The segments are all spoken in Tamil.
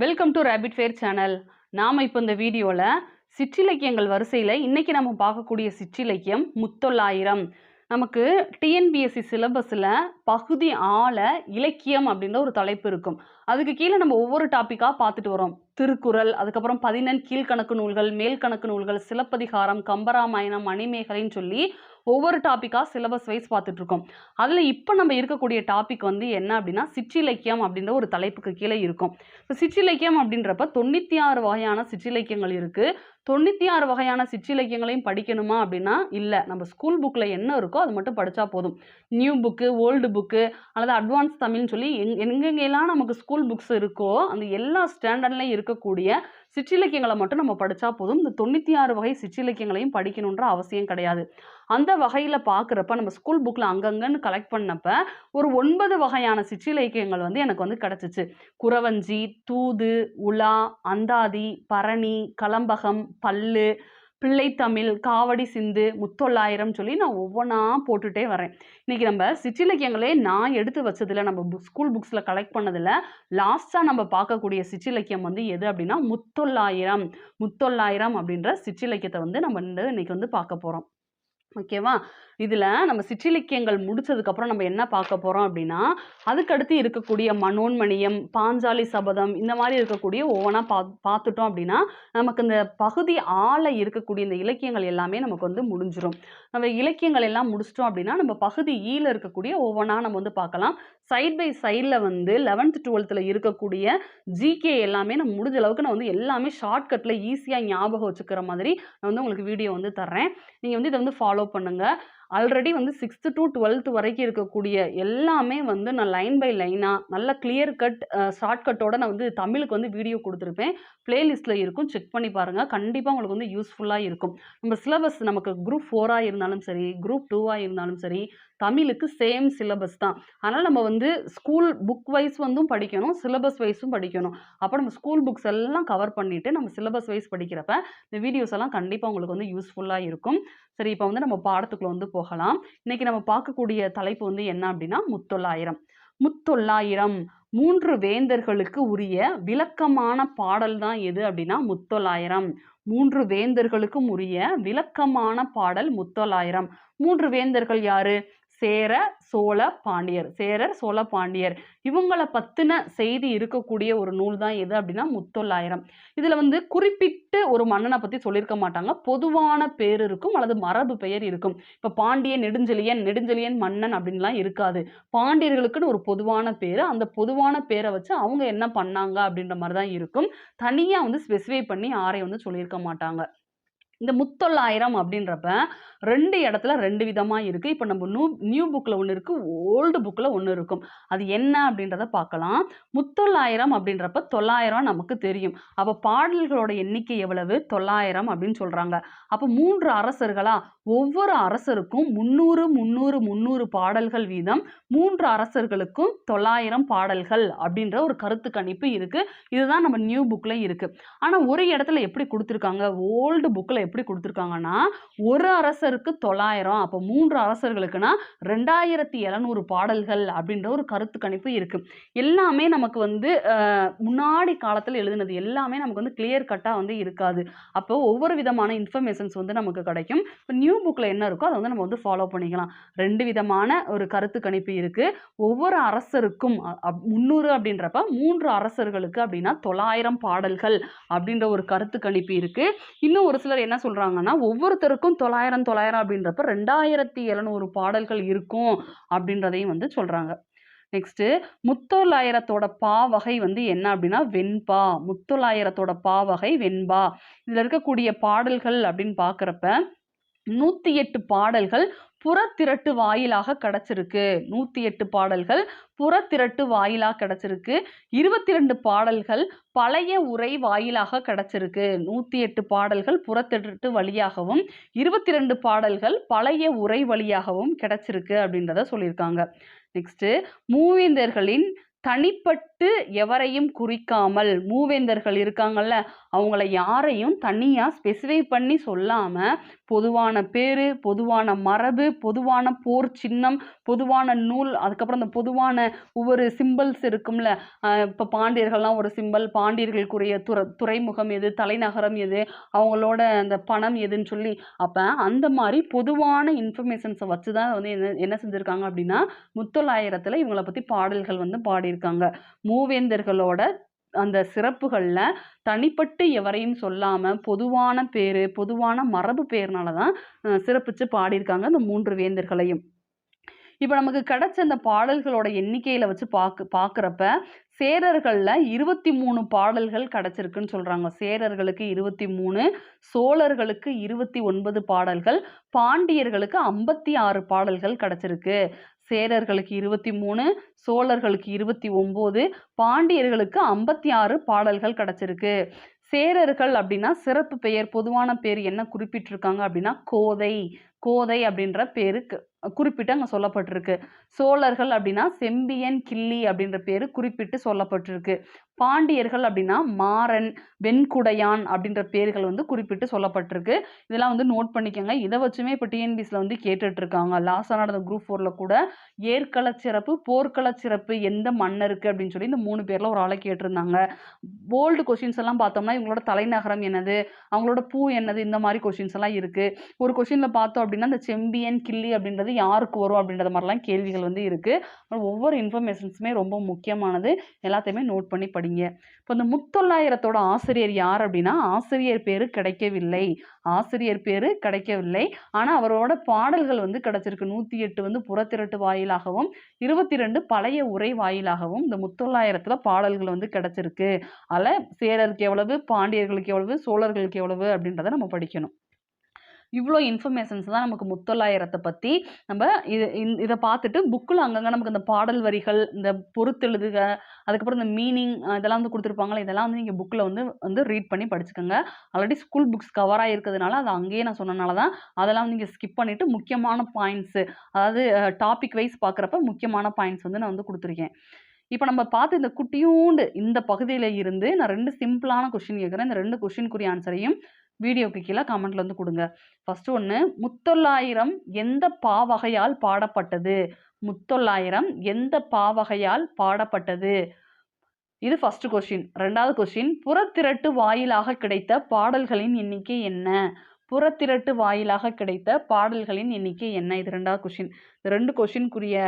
Welcome to rapid fire channel நாம் இப்போ இந்த வீடியோவில் சிற்றிலக்கியங்கள் வரிசையில் இன்றைக்கி நம்ம பார்க்கக்கூடிய சிற்றிலக்கியம் முத்தொள்ளாயிரம். நமக்கு டிஎன்பிஎஸ்சி சிலபஸில் பகுதி ஆள இலக்கியம் அப்படின்ற ஒரு தலைப்பு இருக்கும். அதுக்கு கீழே நம்ம ஒவ்வொரு டாப்பிக்காக பார்த்துட்டு வரோம். திருக்குறள் அதுக்கப்புறம் பதினெண் கீழ்கணக்கு நூல்கள் மேல்கணக்கு நூல்கள் சிலப்பதிகாரம் கம்பராமாயணம் மணிமேகலைன்னு சொல்லி ஒவ்வொரு டாப்பிக்காக சிலபஸ் வைஸ் பார்த்துட்ருக்கோம் அதில் இப்போ நம்ம இருக்கக்கூடிய டாபிக் வந்து என்ன அப்படின்னா சிற்றிலக்கியம் அப்படின்ற ஒரு தலைப்புக்கு கீழே இருக்கும். இப்போ சிற்றிலக்கியம் அப்படின்றப்ப தொண்ணூற்றி ஆறு வகையான சிற்றிலக்கியங்கள் இருக்குது தொண்ணூற்றி ஆறு வகையான சிற்றிலக்கியங்களையும் படிக்கணுமா அப்படின்னா இல்லை. நம்ம ஸ்கூல் புக்கில் என்ன இருக்கோ அது மட்டும் படித்தா போதும். நியூ புக்கு ஓல்டு புக்கு அல்லது அட்வான்ஸ் தமிழ்னு சொல்லி எங் எங்கெங்கெல்லாம் நமக்கு ஸ்கூல் புக்ஸ் இருக்கோ அந்த எல்லா ஸ்டாண்டர்ட்லையும் இருக்கக்கூடிய சிற்றிலக்கியங்களை மட்டும் நம்ம படித்தா போதும். இந்த தொண்ணூற்றி ஆறு வகை சிற்றிலக்கியங்களையும் படிக்கணுன்ற அவசியம் கிடையாது. அந்த வகையில் பார்க்குறப்ப நம்ம ஸ்கூல் புக்கில் அங்கங்கன்னு கலெக்ட் பண்ணப்ப ஒரு ஒன்பது வகையான சிற்றிலக்கியங்கள் வந்து எனக்கு வந்து கிடச்சிச்சு. குறவஞ்சி தூது உலா அந்தாதி பரணி கலம்பகம் பல்லு பிள்ளைத்தமிழ் காவடி சிந்து முத்தொள்ளாயிரம் சொல்லி நான் ஒவ்வொன்றா போட்டுகிட்டே வரேன். இன்றைக்கி நம்ம சிற்றிலக்கியங்களே நான் எடுத்து வச்சதில் நம்ம புக் ஸ்கூல் புக்ஸில் கலெக்ட் பண்ணதில் லாஸ்ட்டாக நம்ம பார்க்கக்கூடிய சிற்றிலக்கியம் வந்து எது அப்படின்னா முத்தொள்ளாயிரம் முத்தொள்ளாயிரம் அப்படின்ற சிற்றிலக்கியத்தை வந்து நம்ம இன்னைக்கு வந்து பார்க்க போகிறோம் ஓகேவா இதில் நம்ம சிற்றிலக்கியங்கள் முடிச்சதுக்கப்புறம் நம்ம என்ன பார்க்க போகிறோம் அப்படின்னா அதுக்கடுத்து இருக்கக்கூடிய மனோன்மணியம் பாஞ்சாலி சபதம் இந்த மாதிரி இருக்கக்கூடிய ஒவ்வொன்றா பா பார்த்துட்டோம் அப்படின்னா நமக்கு இந்த பகுதி ஆள இருக்கக்கூடிய இந்த இலக்கியங்கள் எல்லாமே நமக்கு வந்து முடிஞ்சிடும் நம்ம இலக்கியங்கள் எல்லாம் முடிச்சிட்டோம் அப்படின்னா நம்ம பகுதி e ஈல இருக்கக்கூடிய ஒவ்வொன்றா நம்ம வந்து பார்க்கலாம். சைட் பை சைடில் வந்து லெவன்த் டுவெல்த்தில் இருக்கக்கூடிய ஜிகே எல்லாமே நம்ம முடிஞ்ச அளவுக்கு நான் வந்து எல்லாமே ஷார்ட்கட்டில் ஈஸியாக ஞாபகம் வச்சுக்கிற மாதிரி நான் வந்து உங்களுக்கு வீடியோ வந்து தர்றேன். நீங்கள் வந்து இதை வந்து ஃபாலோ பண்ணுங்கள் ஆல்ரெடி வந்து சிக்ஸ்த்து டு டுவெல்த் வரைக்கும் இருக்கக்கூடிய எல்லாமே வந்து நான் லைன் பை லைனாக நல்ல கிளியர் கட் ஷார்ட்கட்டோட நான் வந்து தமிழுக்கு வந்து வீடியோ கொடுத்துருப்பேன். பிளேலிஸ்ட்டில் இருக்கும் செக் பண்ணி பாருங்கள் கண்டிப்பாக உங்களுக்கு வந்து யூஸ்ஃபுல்லாக இருக்கும். நம்ம சிலபஸ் நமக்கு குரூப் ஃபோராக இருந்தாலும் சரி குரூப் டூவாக இருந்தாலும் சரி தமிழுக்கு சேம் சிலபஸ் தான். அதனால் நம்ம வந்து ஸ்கூல் புக் வைஸ் வந்தும் படிக்கணும் சிலபஸ் வைஸும் படிக்கணும். அப்போ நம்ம ஸ்கூல் புக்ஸ் எல்லாம் கவர் பண்ணிவிட்டு நம்ம சிலபஸ் வைஸ் படிக்கிறப்ப இந்த வீடியோஸ் எல்லாம் கண்டிப்பாக உங்களுக்கு வந்து யூஸ்ஃபுல்லாக இருக்கும். சரி இப்போ வந்து நம்ம பாடத்துக்குள்ள வந்து போகலாம். இன்றைக்கி நம்ம பார்க்கக்கூடிய தலைப்பு வந்து என்ன அப்படின்னா முத்தொள்ளாயிரம். முத்தொள்ளாயிரம் மூன்று வேந்தர்களுக்கு உரிய விளக்கமான பாடல் தான் எது அப்படின்னா முத்தொள்ளாயிரம். மூன்று வேந்தர்களுக்கும் உரிய விளக்கமான பாடல் முத்தொள்ளாயிரம். மூன்று வேந்தர்கள் யாரு? சேர சோழ பாண்டியர் சேரர் சோழ பாண்டியர். இவங்களை பற்றின செய்தி இருக்கக்கூடிய ஒரு நூல் தான் எது அப்படின்னா முத்தொள்ளாயிரம். இதில் வந்து குறிப்பிட்டு ஒரு மன்னனை பற்றி சொல்லியிருக்க மாட்டாங்க. பொதுவான பேர் இருக்கும் அல்லது மரபு பெயர் இருக்கும். இப்போ பாண்டிய நெடுஞ்செழியன் நெடுஞ்செழியன் மன்னன் அப்படின்லாம் இருக்காது. பாண்டியர்களுக்குன்னு ஒரு பொதுவான பேர். அந்த பொதுவான பேரை வச்சு அவங்க என்ன பண்ணாங்க அப்படின்ற மாதிரி தான் இருக்கும். தனியாக வந்து ஸ்பெசிஃபை பண்ணி ஆரை வந்து சொல்லியிருக்க மாட்டாங்க. இந்த முத்தொள்ளாயிரம் அப்படின்றப்ப ரெண்டு இடத்துல ரெண்டு விதமாக இருக்குது இப்போ நம்ம நியூ நியூ புக்கில் ஒன்று இருக்குது ஓல்டு புக்கில் ஒன்று இருக்கும். அது என்ன அப்படின்றத பார்க்கலாம். முத்தொள்ளாயிரம் அப்படின்றப்ப தொள்ளாயிரம் நமக்கு தெரியும். அப்போ பாடல்களோட எண்ணிக்கை எவ்வளவு? தொள்ளாயிரம் அப்படின்னு சொல்கிறாங்க அப்போ மூன்று அரசர்களா ஒவ்வொரு அரசருக்கும் முந்நூறு முந்நூறு முந்நூறு பாடல்கள் வீதம் மூன்று அரசர்களுக்கும் தொள்ளாயிரம் பாடல்கள் அப்படின்ற ஒரு கருத்து கணிப்பு இருக்குது இதுதான் நம்ம நியூ புக்கில் இருக்குது ஆனால் ஒரு இடத்துல எப்படி கொடுத்துருக்காங்க? ஓல்டு புக்கில் எப்படி கொடுத்துருக்காங்கன்னா ஒரு அரசருக்கு தொள்ளாயிரம் அப்போ மூன்று அரசர்களுக்குன்னா ரெண்டாயிரத்தி எழுநூறு பாடல்கள் அப்படின்ற ஒரு கருத்து கணிப்பு இருக்குது எல்லாமே நமக்கு வந்து முன்னாடி காலத்தில் எழுதினது எல்லாமே நமக்கு வந்து கிளியர் கட்டாக வந்து இருக்காது. அப்போ ஒவ்வொரு விதமான இன்ஃபர்மேஷன்ஸ் வந்து நமக்கு கிடைக்கும். இப்போ நியூ புக்கில் என்ன இருக்கோ அதை வந்து நம்ம வந்து ஃபாலோ பண்ணிக்கலாம். ரெண்டு விதமான ஒரு கருத்து கணிப்பு இருக்குது ஒவ்வொரு அரசருக்கும் அப்- முந்நூறு அப்படின்றப்ப மூன்று அரசர்களுக்கு அப்படின்னா தொள்ளாயிரம் பாடல்கள் அப்படின்ற ஒரு கருத்து கணிப்பு இருக்குது இன்னும் ஒரு சிலர் என்ன சொல்கிறாங்கன்னா ஒவ்வொருத்தருக்கும் தொள்ளாயிரம் தொள்ளாயிரம் அப்படின்றப்ப ரெண்டாயிரத்தி எழுநூறு பாடல்கள் இருக்கும் அப்படின்றதையும் வந்து சொல்கிறாங்க நெக்ஸ்ட்டு முத்தொள்ளாயிரத்தோட பா வகை வந்து என்ன அப்படின்னா வெண்பா. முத்தொள்ளாயிரத்தோட பா வகை வெண்பா. இதில் இருக்கக்கூடிய பாடல்கள் அப்படின்னு பார்க்குறப்ப நூற்றி எட்டு பாடல்கள் புறத்திரட்டு வாயிலாக கிடச்சிருக்கு. நூற்றி எட்டு பாடல்கள் புறத்திரட்டு வாயிலாக கிடச்சிருக்கு. இருபத்தி ரெண்டு பாடல்கள் பழைய உரை வாயிலாக கிடச்சிருக்கு. நூற்றி எட்டு பாடல்கள் புறத்திரட்டு வழியாகவும் இருபத்தி ரெண்டு பாடல்கள் பழைய உரை வழியாகவும் கிடச்சிருக்கு அப்படின்றத சொல்லியிருக்காங்க. நெக்ஸ்ட்டு மூவேந்தர்களின் தனிப்பட்டு எவரையும் குறிக்காமல் மூவேந்தர்கள் இருக்காங்கல்ல அவங்கள யாரையும் தனியாக ஸ்பெசிஃபை பண்ணி சொல்லாமல் பொதுவான பேர் பொதுவான மரபு பொதுவான போர் சின்னம் பொதுவான நூல் அதுக்கப்புறம் அந்த பொதுவான ஒவ்வொரு சிம்பிள்ஸ் இருக்கும்ல. இப்போ பாண்டியர்கள்லாம் ஒரு சிம்பிள் பாண்டியர்களுக்குரிய துற துறைமுகம் எது தலைநகரம் எது அவங்களோட அந்த பணம் எதுன்னு சொல்லி அப்போ அந்த மாதிரி பொதுவான இன்ஃபர்மேஷன்ஸை வச்சு தான் வந்து என்ன என்ன செஞ்சுருக்காங்க அப்படின்னா முத்தொள்ளாயிரத்தில் இவங்களை பற்றி பாடல்கள் வந்து சொல்லியிருக்காங்க. மூவேந்தர்களோட அந்த சிறப்புகளில் தனிப்பட்டு எவரையும் சொல்லாமல் பொதுவான பேர் பொதுவான மரபு பேர்னால தான் அஹ், சிறப்பிச்சு பாடியிருக்காங்க அந்த மூன்று வேந்தர்களையும். இப்போ நமக்கு கிடைச்ச அந்த பாடல்களோட எண்ணிக்கையில் வச்சு பார்க்க பார்க்குறப்ப சேரர்களில் இருபத்தி மூணு பாடல்கள் கிடச்சிருக்குன்னு சொல்கிறாங்க சேரர்களுக்கு இருபத்தி மூணு சோழர்களுக்கு இருபத்தி ஒன்பது பாடல்கள் பாண்டியர்களுக்கு ஐம்பத்தி ஆறு பாடல்கள் கிடச்சிருக்கு. சேரர்களுக்கு இருபத்தி மூணு சோழர்களுக்கு இருபத்தி ஒம்பது பாண்டியர்களுக்கு ஐம்பத்தி ஆறு பாடல்கள் கிடச்சிருக்கு. சேரர்கள் அப்படின்னா சிறப்பு பெயர் பொதுவான பேர் என்ன குறிப்பிட்டிருக்காங்க அப்படின்னா கோதை. கோதை அப்படின்ற பேரு குறிப்பிட்டு அங்கே சொல்லப்பட்டிருக்கு. சோழர்கள் அப்படின்னா செம்பியன் கிள்ளி அப்படின்ற பேர் குறிப்பிட்டு சொல்லப்பட்டிருக்கு. பாண்டியர்கள் அப்படின்னா மாறன் வெண்குடையான் அப்படின்ற பேர்கள் வந்து குறிப்பிட்டு சொல்லப்பட்டிருக்கு. இதெல்லாம் வந்து நோட் பண்ணிக்கோங்க. இதை வச்சுமே இப்போ டிஎன்பிசியில் வந்து கேட்டுட்டு இருக்காங்க லாஸ்ட்டாக நடந்த குரூப் ஃபோரில் கூட ஏற்கள சிறப்பு போர்க்கள சிறப்பு எந்த மன்னருக்கு அப்படின்னு சொல்லி இந்த மூணு பேரில் ஒரு ஆளை கேட்டிருந்தாங்க. போல்டு கொஷின்ஸ் எல்லாம் பார்த்தோம்னா இவங்களோட தலைநகரம் என்னது? அவங்களோட பூ என்னது? இந்த மாதிரி கொஷின்ஸ் எல்லாம் இருக்குது ஒரு கொஷினில் பார்த்தோம் அப்படின்னா இந்த செம்பியன் கிள்ளி அப்படின்றது யாருக்கு வரும் அப்படின்றது மாதிரிலாம் கேள்விகள் வந்து இருக்குது ஒவ்வொரு இன்ஃபர்மேஷன்ஸுமே ரொம்ப முக்கியமானது. எல்லாத்தையுமே நோட் பண்ணி படிங்க. இப்போ இந்த முத்தொள்ளாயிரத்தோட ஆசிரியர் யார் அப்படின்னா ஆசிரியர் பேர் கிடைக்கவில்லை. ஆசிரியர் பேர் கிடைக்கவில்லை. ஆனால் அவரோட பாடல்கள் வந்து கிடைச்சிருக்கு. நூற்றி எட்டு வந்து புறத்திரட்டு வாயிலாகவும் இருபத்தி ரெண்டு பழைய உரை வாயிலாகவும் இந்த முத்தொள்ளாயிரத்தில் பாடல்கள் வந்து கிடைச்சிருக்கு. அதில் சேரருக்கு எவ்வளவு பாண்டியர்களுக்கு எவ்வளவு சோழர்களுக்கு எவ்வளவு அப்படின்றத நம்ம படிக்கணும். இவ்வளோ இன்ஃபர்மேஷன்ஸ் தான் நமக்கு முத்தொள்ளாயிரத்தை பற்றி நம்ம இது இதை பார்த்துட்டு புக்கில் அங்கங்கே நமக்கு இந்த பாடல் வரிகள் இந்த பொறுத்தெழுதுக அதுக்கப்புறம் இந்த மீனிங் இதெல்லாம் வந்து கொடுத்துருப்பாங்களே இதெல்லாம் வந்து நீங்கள் புக்கில் வந்து வந்து ரீட் பண்ணி படிச்சுக்கோங்க. ஆல்ரெடி ஸ்கூல் புக்ஸ் கவர் ஆகிருக்கிறதுனால அது அங்கேயே நான் சொன்னனால தான் அதெல்லாம் நீங்கள் ஸ்கிப் பண்ணிவிட்டு முக்கியமான பாயிண்ட்ஸு அதாவது டாபிக் வைஸ் பார்க்குறப்ப முக்கியமான பாயிண்ட்ஸ் வந்து நான் வந்து கொடுத்துருக்கேன். இப்போ நம்ம பார்த்து இந்த குட்டியூண்டு இந்த பகுதியில் இருந்து நான் ரெண்டு சிம்பிளான கொஷின் கேட்குறேன். இந்த ரெண்டு கொஷினுக்குரிய ஆன்சரையும் வீடியோக்கு கீழே கமெண்ட்ல வந்து கொடுங்க. ஃபர்ஸ்ட் ஒன்று முத்தொள்ளாயிரம் எந்த பாவகையால் பாடப்பட்டது? முத்தொள்ளாயிரம் எந்த பாவகையால் பாடப்பட்டது? இது ஃபர்ஸ்ட் கொஷின் ரெண்டாவது கொஷின் புறத்திரட்டு வாயிலாக கிடைத்த பாடல்களின் எண்ணிக்கை என்ன? புறத்திரட்டு வாயிலாக கிடைத்த பாடல்களின் எண்ணிக்கை என்ன? இது ரெண்டாவது கொஷின் இந்த ரெண்டு கொஷினுக்குரிய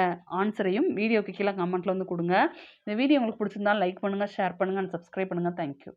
ஆன்சரையும் வீடியோக்கு கீழே கமெண்ட்டில் வந்து கொடுங்க. இந்த வீடியோ உங்களுக்கு பிடிச்சிருந்தா லைக் பண்ணுங்கள் ஷேர் பண்ணுங்கள் அண்ட் சப்ஸ்கிரைப் பண்ணுங்கள் தேங்க்யூ